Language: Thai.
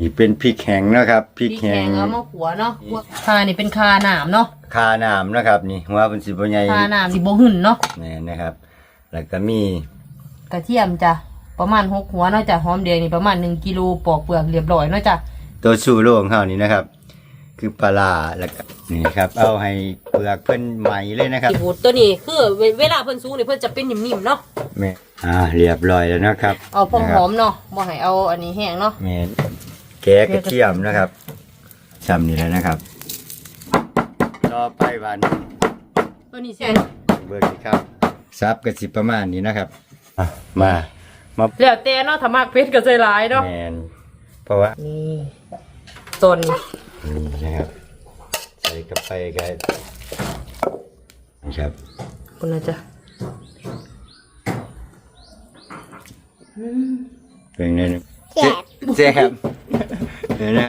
นี่เป็นพริกแห้งนะครับพริกพริกแห้แห้งงเอามาขัวเนาะคานี่เป็นคาหนามเนาะคาน้ำนะครับ นี่หัวเป็นสิบใหญ่คาหนามสิบ่หึ่นเนาะนี่นะครับ แล้วก็มีกระเทียมจ้ะประมาณหกหัวเนาะจ้ะหอมแดงนี่ประมาณหนึ่งกิโลปอกเปลือกเรียบร้อยเนาะจ้ะตัวสูโล่ของเขานี่นะครับ คือปลาร้าแล้วก็นี่ครับ เอาให้เปลือกเพิ่นใหม่เลยนะครับ สีบูดตัวนี้คือเวเวลาเพิ่นสูงนี่เพิ่นจะเป็นนิ่มๆเนาะแม่อ่าเรียบร้อยแล้วนะครับเอาพอนะคหรับอมเนาะบ่ให้เอาอันนี้แห้งเนาะแม่ แกะกระเทียมนะครับชำนี่แล้วนะครับ ต่อไปวันตัวนี้สิเบิร์ดีครับซับกระสิประมาณนี้นะครับอะมามาแล้วแต่เนาะถ้ามากเผ็ดก็ใส่หลายเนาะแมนเพราะว่า นี่ต้นนี่นะครับใส่กระไปกันนะครับคุณนะจ๊ะเป็นไงแซ่บแซ่บ เดี๋ยวนะ